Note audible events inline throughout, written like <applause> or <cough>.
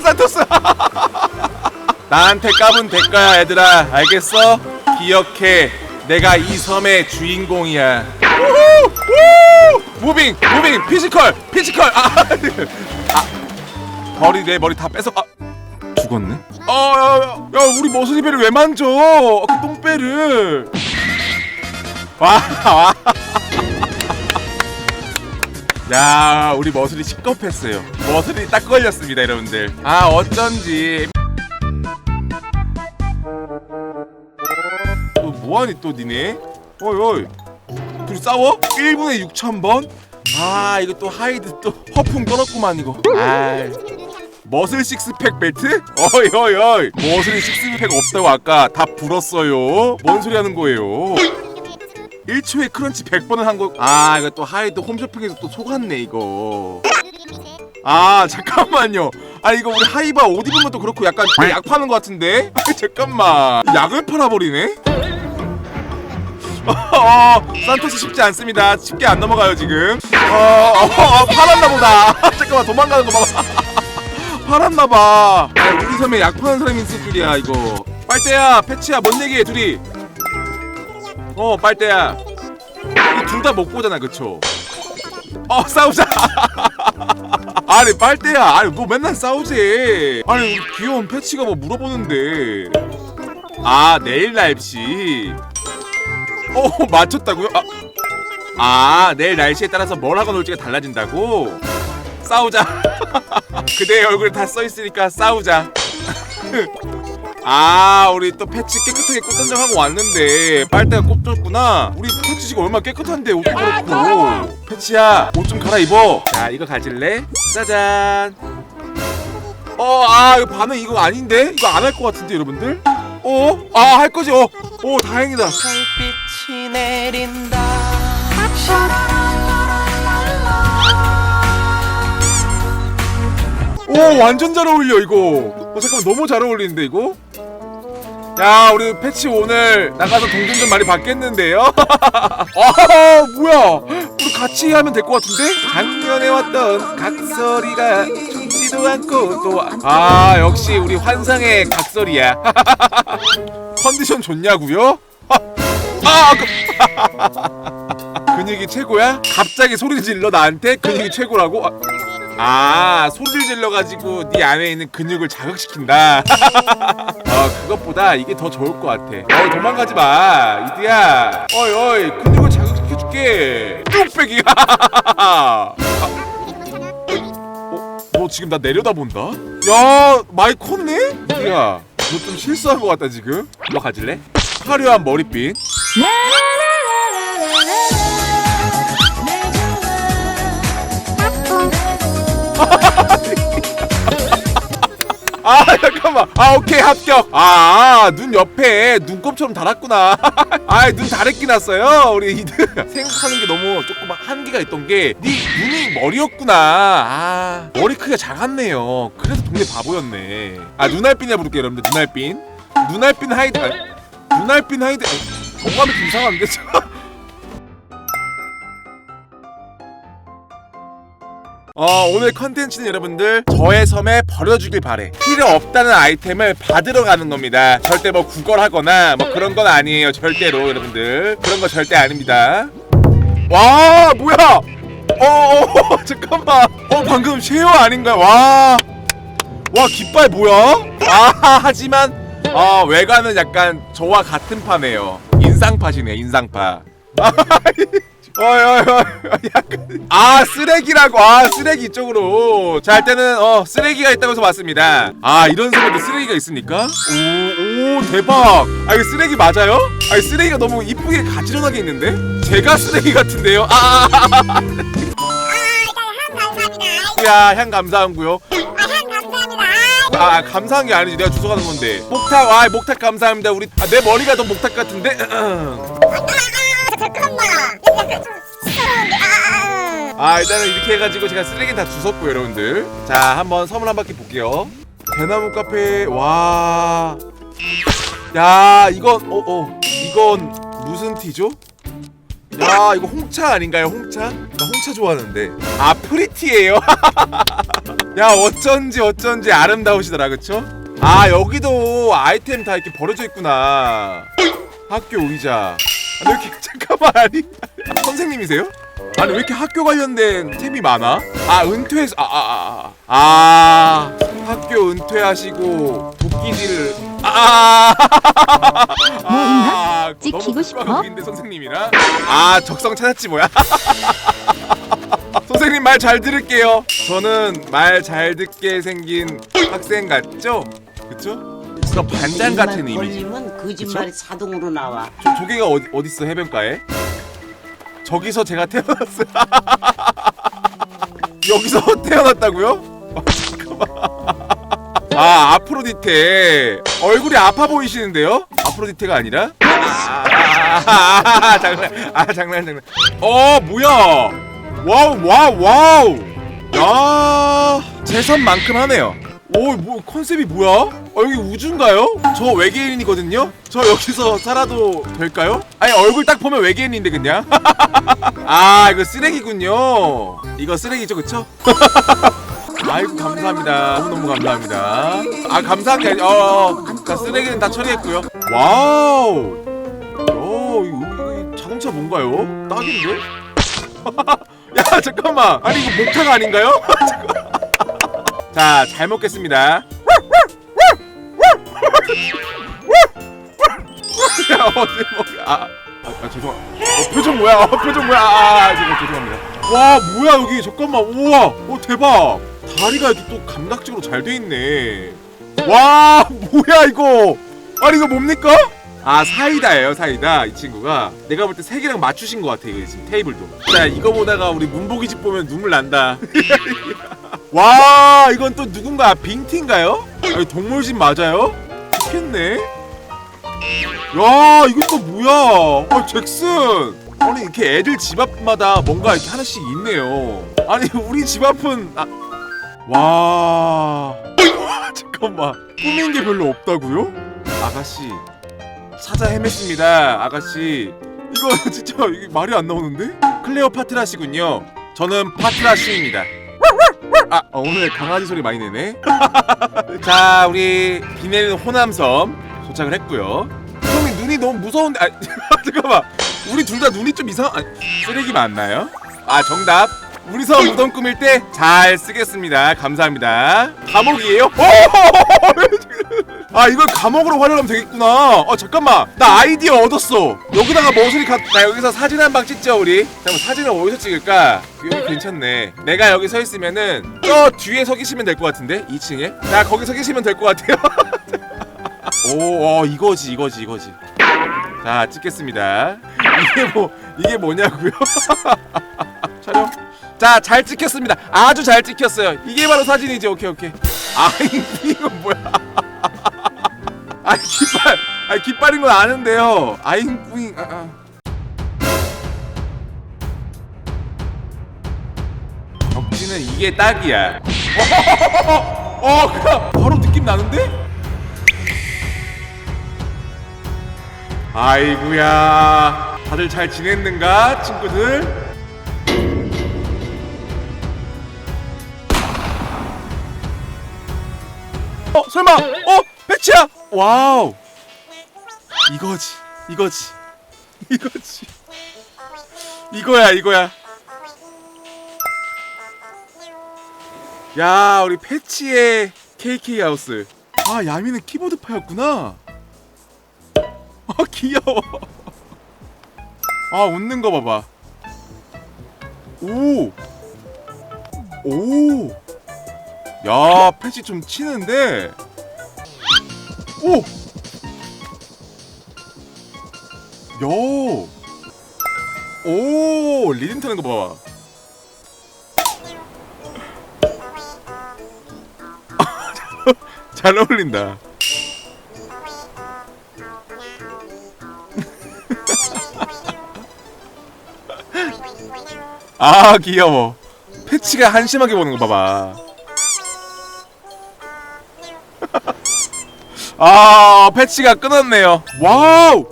산토스 <laughs> 나한테 까분 대가야 얘들아 알겠어? 기억해 내가 이 섬의 주인공이야 우후! 우! 무빙 무빙 피지컬 피지컬 아, 아 머리 내 머리 다 뺏어 아 죽었네 어야 야, 야, 우리 머슬이 배를 왜 만져 그 똥배를 와, 와. 야 우리 머슬이 시겁했어요. 머슬이 딱 걸렸습니다 여러분들. 아 어쩐지. 또 뭐하니 또 니네? 어이 어이. 둘이 싸워? 1분에 6천번? 아 이거 또 하이드 또 허풍 떨었구만 이거. 아 머슬 식스팩 벨트? 어이 어이 어이. 머슬이 식스팩 없다고 아까 다 불었어요. 뭔 소리 하는 거예요 1초에 크런치 100번을 한 거. 아, 이거 또 하이드 홈쇼핑에서 또 속았네, 이거. 아, 잠깐만요. 아, 이거 우리 하이바 옷 입은 것도 그렇고 약간 약 파는 것 같은데? 아, <laughs> 잠깐만. 약을 팔아버리네? <laughs> 어, 산토스 쉽지 않습니다. 쉽게 안 넘어가요, 지금. 어, 어, 어 팔았나 보다. <laughs> 잠깐만, 도망가는 거 봐봐. 팔았나 봐. 아, 우리 섬에 약 파는 사람이 있을 줄이야, 이거. 빨대야, 패치야, 뭔 얘기해, 둘이. 어 빨대야. 둘 다 못 보잖아 그쵸? 어 싸우자. <laughs> 아니 빨대야. 아니 너 맨날 싸우지. 아니 귀여운 패치가 뭐 물어보는데. 아 내일 날씨. 어 <laughs> 맞췄다고요? 아, 아 내일 날씨에 따라서 뭘 하고 놀지가 달라진다고? 싸우자. <laughs> 그대의 얼굴에 다 써있으니까 싸우자 아 우리 또 패치 깨끗하게 꽃단장하고 왔는데 빨대가 꼽혔구나 우리 패치 지금 얼마나 깨끗한데 옷도 그렇고 패치야 옷 좀 갈아입어 자 이거 가질래? 짜잔 어아 이거 반응 이거 아닌데? 이거 안 할 것 같은데 여러분들? 어? 아 할 거지 어? 오 다행이다 달빛이 내린다 오 완전 잘 어울려 이거 어 잠깐만 너무 잘 어울리는데 이거 야 우리 패치 오늘 나가서 동전 좀 많이 받겠는데요? 아 <laughs> 뭐야? 우리 같이 하면 될 것 같은데? 작년에 왔던 각설이가 죽지도 않고 또아 역시 우리 환상의 각설이야. <laughs> 컨디션 좋냐고요? <laughs> 아 그- 근육이 최고야? 갑자기 소리 질러 나한테? 근육이 최고라고? 아, 아 소리를 질러가지고 네 안에 있는 근육을 자극시킨다. 어 그것보다 이게 더 좋을 것 같아. 어이 도망가지 마 이드야. 어이 어이 근육을 자극시켜줄게. 뚝배기. 아, <laughs> 어, 너 지금 나 내려다본다? 야 많이 컸네? 이드야 너 좀 실수한 것 같다 지금. 너 가질래? 화려한 머리핀 아 잠깐만. 아 오케이 합격. 아눈 옆에 눈곱처럼 달았구나. <laughs> 아눈 다래끼 났어요 우리 이들 생각하는 게 너무 조금 한계가 있던 게 네 눈이 머리였구나. 아 머리 크기가 작았네요. 그래서 동네 바보였네. 아 눈알핀이라 부를게요 여러분들. 눈알핀. 눈알핀 하이드 아, 눈알핀 하이드 아, 정감이 좀 이상한데 어, 오늘 컨텐츠는 여러분들 저의 섬에 버려주길 바래. 필요 없다는 아이템을 받으러 가는 겁니다. 절대 뭐 구걸하거나 뭐 그런 건 아니에요 절대로 여러분들. 그런 거 절대 아닙니다. 와 뭐야? 어, 어 <laughs> 잠깐만. 어 방금 쉐어 아닌가 와와 깃발 뭐야? 아 <laughs> 하지만 어 외관은 약간 저와 같은 파네요. 인상파시네 인상파 <laughs> 어이 어이 어이 아 쓰레기라고 아 쓰레기 이쪽으로 자 일단은 어 쓰레기가 있다고 해서 왔습니다 아 이런 섬에도 쓰레기가 있습니까? 오, 오 대박 아 이거 쓰레기 맞아요? 아 쓰레기가 너무 이쁘게 가지런하게 있는데? 제가 쓰레기 같은데요? 아, 아, 아, 아. 야, 향 감사하고요. 아, 감사한 게 아니지. 내가 주워 가는 건데. 목탁, 아, 목탁 감사합니다. 우리 아, 내 머리가 더 목탁 같은데. <clears throat> 아 일단은 이렇게 해가지고 제가 쓰레기 다 주웠고요 여러분들. 자 한번 섬을 한 바퀴 볼게요. 대나무 카페 와야 이건 어어. 이건 무슨 티죠? 야 이거 홍차 아닌가요 홍차? 나 홍차 좋아하는데. 아 프리티예요? <laughs> 야 어쩐지 어쩐지 아름다우시더라 그쵸? 아 여기도 아이템 다 이렇게 버려져 있구나. 학교 의자 아, 왜 이렇게 <laughs> 잠깐만 아니 선생님이세요? 아니 왜 이렇게 학교 관련된 템이 많아? 아 은퇴해서 아아 아 아, 아, 학교 은퇴하시고 도끼질 아, 뭐? 아, 찍히고 싶어? 국가국인데 선생님이랑 아 적성 찾았지 뭐야 <laughs> 선생님 말 잘 들을게요 저는 말 잘 듣게 생긴 학생 같죠? 그쵸? 그래서 반장 같은 이미지 걸리면 거짓말이 자동으로 나와. 저 조개가 어디 어디 있어 해변가에? 저기서 제가 태어났어요. <laughs> 여기서 태어났다고요? 아, 잠깐만. 아 아프로디테 얼굴이 아파 보이시는데요? 아프로디테가 아니라? 아, 아, 아, 아, 장난 아 장난 장난. 어 뭐야? 와우 와우 와우. 야 재선만큼 하네요. 오, 뭐 컨셉이 뭐야? 어, 여기 우주인가요? 저 외계인이거든요. 저 여기서 살아도 될까요? 아니 얼굴 딱 보면 외계인인데 그냥. <laughs> 아, 이거 쓰레기군요. 이거 쓰레기죠, 그쵸? <laughs> 아이고 감사합니다. 너무 너무 감사합니다. 아 감사한 게 아니, 어, 어, 자, 쓰레기는 다 처리했고요. 와우. 어, 이거, 이거 자동차 뭔가요? 딱인데? <laughs> 야 잠깐만. 아니 이거 목타가 아닌가요? 자, 잘 먹겠습니다. 야, 어디 먹? 아, 아, 아 죄송. 어, 표정 뭐야? 어, 표정 뭐야? 아, 아 죄송, 죄송합니다. 와, 뭐야 여기? 잠깐만. 우와, 오 대박. 다리가 이렇게 또 감각적으로 잘 돼 있네. 와, 뭐야 이거? 아니 이거 뭡니까? 아 사이다예요 사이다 이 친구가 내가 볼때세 개랑 맞추신 것 같아 이거 지금 테이블도 자 이거 보다가 우리 문보기 집 보면 눈물 난다 <laughs> 와 이건 또 누군가 빙티인가요? 아니 동물집 맞아요? 좋겠네. 야 이건 또 뭐야? 아 잭슨! 아니 이렇게 애들 집 앞마다 뭔가 이렇게 하나씩 있네요. 아니 우리 집 앞은 아... 와. <laughs> 잠깐만. 꾸민 게 별로 없다고요? 아가씨. 찾아 헤맸습니다 아가씨. 이거 <laughs> 진짜 이게 말이 안 나오는데? 클레오 파트라시군요. 저는 파트라시입니다 아 어, 오늘 강아지 소리 많이 내네. <laughs> 자 우리 비 내리는 호남섬 도착을 했고요. 형님 눈이 너무 무서운데 아 <laughs> 잠깐만. 우리 둘 다 눈이 좀 이상 아니 쓰레기 맞나요? 아 정답 우리 섬 무덤 꾸밀 때 잘 쓰겠습니다 감사합니다 감옥이에요? 아 이걸 감옥으로 활용하면 되겠구나 아 잠깐만 나 아이디어 얻었어 여기다가 머슬이 가... 나 여기서 사진 한 방 찍죠 우리 잠깐 사진을 어디서 찍을까 여기 괜찮네 내가 여기 서 있으면은 저 뒤에 서 계시면 될 것 같은데 2층에 나 거기 서 계시면 될 것 같아요 오 어, 이거지 이거지 이거지 자 찍겠습니다 이게 뭐 이게 뭐냐고요 촬영 자 잘 찍혔습니다. 아주 잘 찍혔어요. 이게 바로 사진이지. 오케이 오케이. 아 <laughs> 이거 뭐야? <laughs> 아니 깃발 아니 깃발인 건 아는데요. 아잉 뿌잉 아, 아. 덕지는 이게 딱이야. 어, 어 그냥 바로 느낌 나는데? 아이구야. 다들 잘 지냈는가 친구들? 어 설마. 어 배치야. 와우. 이거지 이거지. <laughs> 이거지. 이거야 이거야. 야 우리 패치의 KK 하우스. 아 야미는 키보드파였구나. 아 귀여워. 아 웃는 거 봐봐. 오. 오. 야, 패치 좀 치는데. 오. 야. 오, 리듬 타는 거 봐. <laughs> 잘 어울린다. <laughs> 아, 귀여워. 패치가 한심하게 보는 거 봐봐. 아, 패치가 끊었네요. 와우!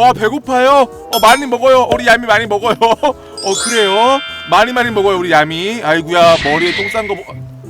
아, 배고파요? 어 많이 먹어요 우리 야미 많이 먹어요 <laughs> 어 그래요 많이 많이 먹어요 우리 야미 아이구야 머리에 똥 싼거